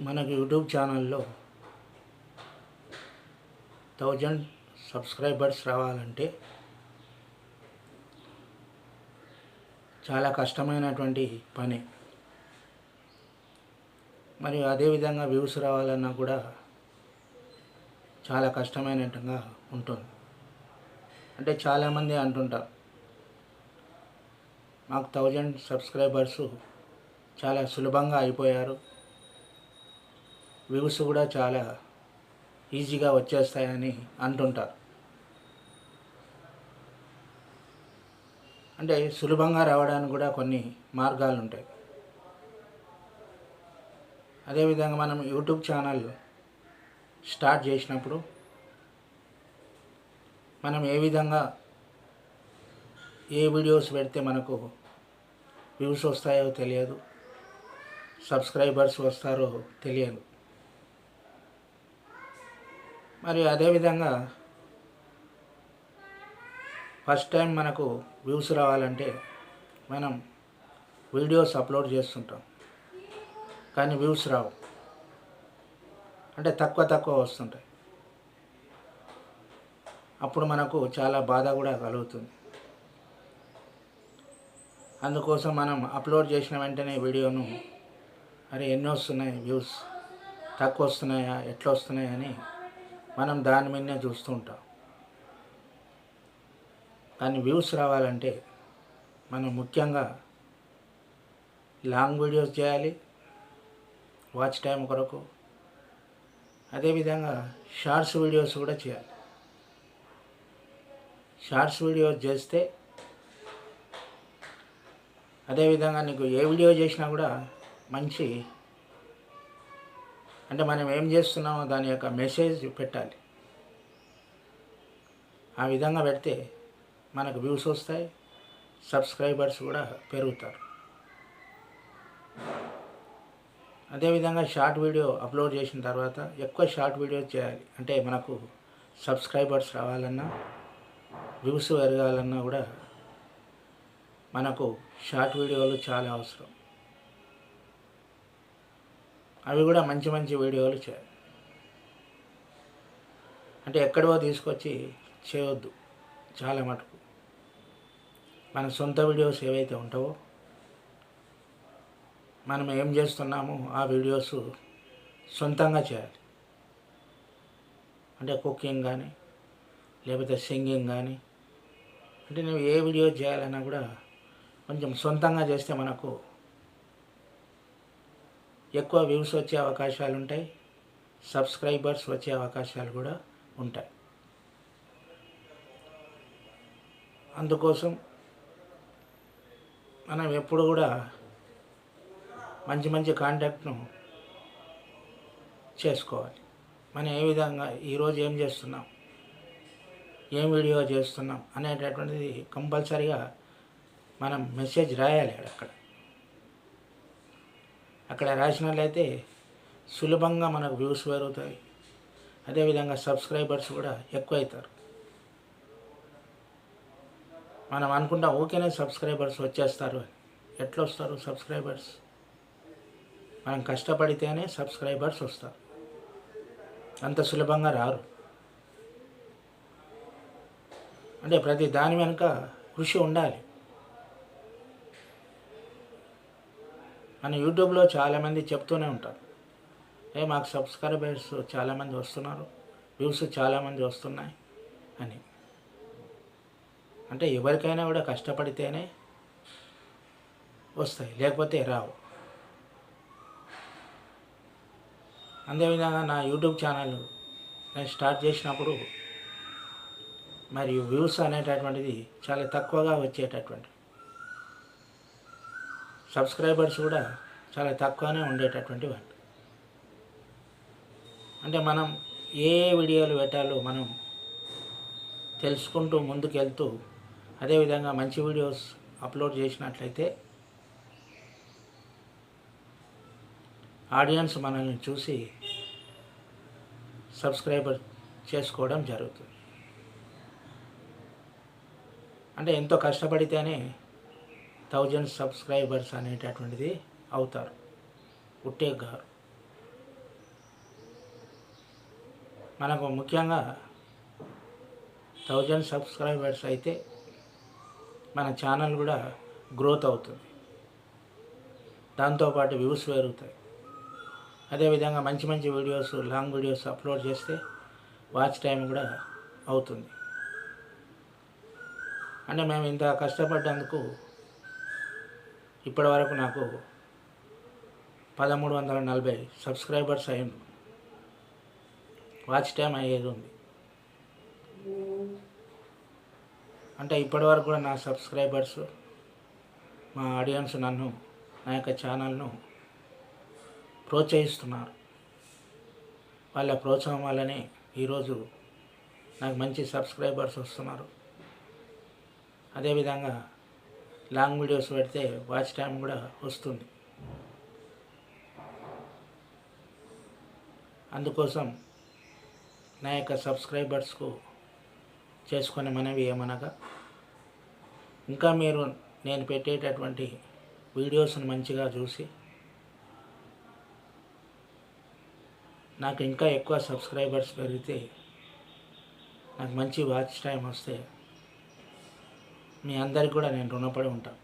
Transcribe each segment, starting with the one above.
మనకు యూట్యూబ్ ఛానల్లో thousand subscribers రావాలంటే చాలా కష్టమైనటువంటి పని. మరియు అదేవిధంగా వ్యూస్ రావాలన్నా కూడా చాలా కష్టమైనట్టుగా ఉంటుంది. అంటే చాలామంది అంటుంటారు మాకు థౌజండ్ సబ్స్క్రైబర్స్ చాలా సులభంగా అయిపోయారు వ్యూస్ కూడా చాలా ఈజీగా వచ్చేస్తాయని అంటుంటారు. అంటే సులభంగా రావడానికి కూడా కొన్ని మార్గాలు ఉంటాయి అదేవిధంగా మనం యూట్యూబ్ ఛానల్ స్టార్ట్ చేసినప్పుడు మనం ఏ విధంగా ఏ వీడియోస్ పెడితే మనకు వ్యూస్ వస్తాయో తెలియదు సబ్స్క్రైబర్స్ వస్తారో తెలియదు. మరి అదేవిధంగా ఫస్ట్ టైం మనకు వ్యూస్ రావాలంటే మనం వీడియోస్ అప్లోడ్ చేస్తుంటాం. కానీ వ్యూస్ రావు. అంటే తక్కువ తక్కువ వస్తుంటాయి. అప్పుడు మనకు చాలా బాధ కూడా కలుగుతుంది. అందుకోసం మనం అప్లోడ్ చేసిన వెంటనే వీడియోను అరే ఎన్ని వస్తున్నాయి వ్యూస్? తక్కువ వస్తున్నాయా? ఎట్లా వస్తున్నాయా అని మనం దాని మీదనే చూస్తూ ఉంటాం. కానీ వ్యూస్ రావాలంటే మనం ముఖ్యంగా లాంగ్ వీడియోస్ చేయాలి వాచ్ టైం కొరకు. అదేవిధంగా షార్ట్స్ వీడియోస్ కూడా చేయాలి. షార్ట్స్ వీడియోస్ చేస్తే అదేవిధంగా నీకు ఏ వీడియో చేసినా కూడా మంచి అంటే మనం ఏం చేస్తున్నామో దాని యొక్క మెసేజ్ పెట్టాలి. ఆ విధంగా పెడితే మనకు వ్యూస్ వస్తాయి సబ్స్క్రైబర్స్ కూడా పెరుగుతారు. అదేవిధంగా షార్ట్ వీడియో అప్లోడ్ చేసిన తర్వాత ఎక్కువ షార్ట్ వీడియో చేయాలి. అంటే మనకు సబ్స్క్రైబర్స్ రావాలన్నా వ్యూస్ పెరగాలన్నా కూడా మనకు షార్ట్ వీడియోలు చాలా అవసరం. అవి కూడా మంచి మంచి వీడియోలు చేయాలి అంటే ఎక్కడో తీసుకొచ్చి చేయొద్దు చాలా మటుకు. మన సొంత వీడియోస్ ఏవైతే ఉంటావో మనం ఏం చేస్తున్నామో ఆ వీడియోస్ సొంతంగా చేయాలి. అంటే కుకింగ్ కానీ లేకపోతే సింగింగ్ కానీ అంటే నువ్వు ఏ వీడియో చేయాలన్నా కూడా కొంచెం సొంతంగా చేస్తే మనకు ఎక్కువ వ్యూస్ వచ్చే అవకాశాలు ఉంటాయి. సబ్స్క్రైబర్స్ వచ్చే అవకాశాలు కూడా ఉంటాయి. అందుకోసం మనం ఎప్పుడు కూడా మంచి మంచి కాంటాక్ట్ను చేసుకోవాలి. మనం ఏ విధంగా ఈరోజు ఏం చేస్తున్నాం? ఏం వీడియో చేస్తున్నాం? అనేటటువంటిది కంపల్సరీగా మనం మెసేజ్ రాయాలి అక్కడ. అక్కడ రాసినట్లయితే సులభంగా మనకు వ్యూస్ పెరుగుతాయి. అదేవిధంగా సబ్స్క్రైబర్స్ కూడా ఎక్కువ అవుతారు మనం అనుకుంటాం ఓకేనే సబ్స్క్రైబర్స్ వచ్చేస్తారు ఎట్లా వస్తారు సబ్స్క్రైబర్స్? మనం కష్టపడితేనే సబ్స్క్రైబర్స్ వస్తారు. అంత సులభంగా రారు. అంటే ప్రతి దాని వెనుక కృషి ఉండాలి. మన యూట్యూబ్లో చాలామంది చెప్తూనే ఉంటారు. ఏ మాకు సబ్స్క్రైబర్స్ చాలామంది వస్తున్నారు వ్యూస్ చాలామంది వస్తున్నాయి అని. అంటే ఎవరికైనా కూడా కష్టపడితేనే వస్తాయి లేకపోతే రావు. అదేవిధంగా నా యూట్యూబ్ ఛానల్ నేను స్టార్ట్ చేసినప్పుడు మరియు వ్యూస్ అనేటటువంటిది చాలా తక్కువగా వచ్చేటటువంటి సబ్స్క్రైబర్స్ కూడా చాలా తక్కువనే ఉండేటటువంటి వాటి అంటే మనం ఏ వీడియోలు పెట్టాలో మనం తెలుసుకుంటూ ముందుకెళ్తూ అదేవిధంగా మంచి వీడియోస్ అప్లోడ్ చేసినట్లయితే ఆడియన్స్ మనల్ని చూసి సబ్స్క్రైబర్ చేసుకోవడం జరుగుతుంది. అంటే ఎంతో కష్టపడితేనే థౌజండ్ సబ్స్క్రైబర్స్ అనేటటువంటిది అవుతారు. ఉట్టే గారు మనకు ముఖ్యంగా థౌజండ్ సబ్స్క్రైబర్స్ అయితే మన ఛానల్ కూడా గ్రోత్ అవుతుంది. దాంతోపాటు వ్యూస్ పెరుగుతాయి. అదేవిధంగా మంచి మంచి వీడియోస్ లాంగ్ వీడియోస్ అప్లోడ్ చేస్తే వాచ్ టైం కూడా అవుతుంది. అంటే మేము ఇంత కష్టపడ్డందుకు ఇప్పటి వరకు నాకు పదమూడు వందల నలభై సబ్స్క్రైబర్స్ అయ్యింది వాచ్ టైం అయ్యేది ఉంది. అంటే ఇప్పటి వరకు కూడా నా సబ్స్క్రైబర్స్ మా ఆడియన్స్ నన్ను నా యొక్క ఛానల్ను ప్రోత్సహిస్తున్నారు. వాళ్ళ ప్రోత్సాహం వల్లనే ఈరోజు నాకు మంచి సబ్స్క్రైబర్స్ వస్తున్నారు. అదేవిధంగా లాంగ్ వీడియోస్ పెడితే వాచ్ టైం కూడా వస్తుంది. అందుకోసం నా యొక్క సబ్స్క్రైబర్స్కు చేసుకునే మనవి ఏమనగా ఇంకా మీరు నేను పెట్టేటటువంటి వీడియోస్ని మంచిగా చూసి నాకు ఇంకా ఎక్కువ సబ్స్క్రైబర్స్ పెరిగితే నాకు మంచి వాచ్ టైం వస్తే మీ అందరికి కూడా నేను రుణపడి ఉంటాను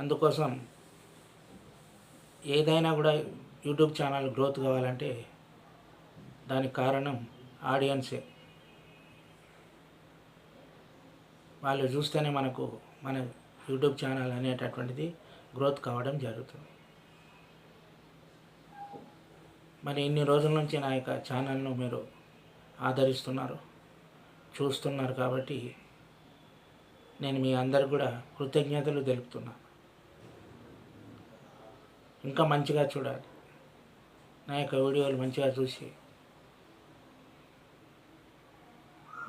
అందుకోసం ఏదైనా కూడా యూట్యూబ్ ఛానల్ గ్రోత్ కావాలంటే దానికి కారణం ఆడియన్సే. వాళ్ళు చూస్తేనే మనకు మన యూట్యూబ్ ఛానల్ అనేటటువంటిది గ్రోత్ కావడం జరుగుతుంది. మరి ఇన్ని రోజుల నుంచి నా యొక్క ఛానల్ను మీరు ఆదరిస్తున్నారు. చూస్తున్నారు కాబట్టి నేను మీ అందరు కూడా కృతజ్ఞతలు తెలుపుతున్నాను ఇంకా మంచిగా చూడాలి. నా యొక్క వీడియోలు మంచిగా చూసి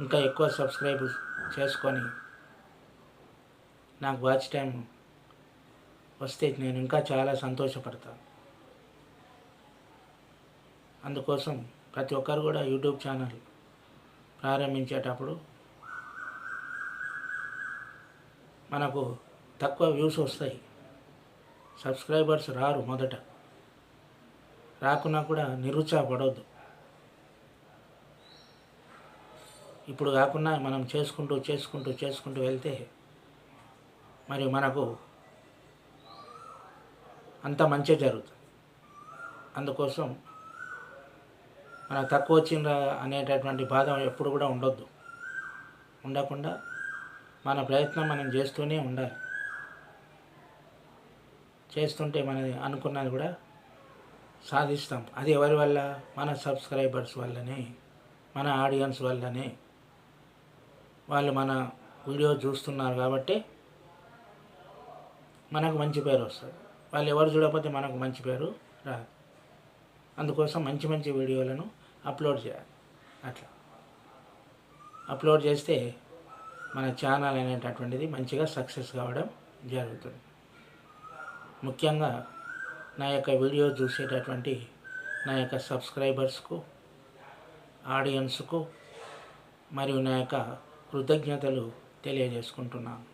ఇంకా ఎక్కువ సబ్స్క్రైబ్ చేసుకొని నాకు వాచ్ టైం వస్తే నేను ఇంకా చాలా సంతోషపడతాను. అందుకోసం ప్రతి ఒక్కరు కూడా యూట్యూబ్ ఛానల్ ప్రారంభించేటప్పుడు మనకు తక్కువ వ్యూస్ వస్తాయి. సబ్స్క్రైబర్స్ రారు మొదట. రాకున్నా కూడా నిరుత్సాహపడవద్దు ఇప్పుడు కాకుండా మనం చేసుకుంటూ చేసుకుంటూ చేసుకుంటూ వెళ్తే మరి మనకు అంత మంచి జరుగుతుంది. అందుకోసం మన తక్కువ వచ్చిందా అనేటటువంటి బాధ ఎప్పుడు కూడా ఉండొద్దు. ఉండకుండా మన ప్రయత్నం మనం చేస్తూనే ఉండాలి. చేస్తుంటే మనది అనుకున్నది కూడా సాధిస్తాం. అది ఎవరి వల్ల? మన సబ్స్క్రైబర్స్ వల్లనే మన ఆడియన్స్ వల్లనే. వాళ్ళు మన వీడియో చూస్తున్నారు కాబట్టి మనకు మంచి పేరు వస్తుంది. వాళ్ళు ఎవరు చూడకపోతే మనకు మంచి పేరు రాదు. అందుకోసం మంచి మంచి వీడియోలను అప్లోడ్ చేయాలి. అట్లా. అప్లోడ్ చేస్తే మన ఛానల్ అనేటటువంటిది మంచిగా సక్సెస్ కావడం జరుగుతుంది. ముఖ్యంగా నా యొక్క వీడియో చూసేటటువంటి నా యొక్క సబ్స్క్రైబర్స్కు ఆడియన్స్కు మరియు నా యొక్క కృతజ్ఞతలు తెలియజేసుకుంటున్నాను.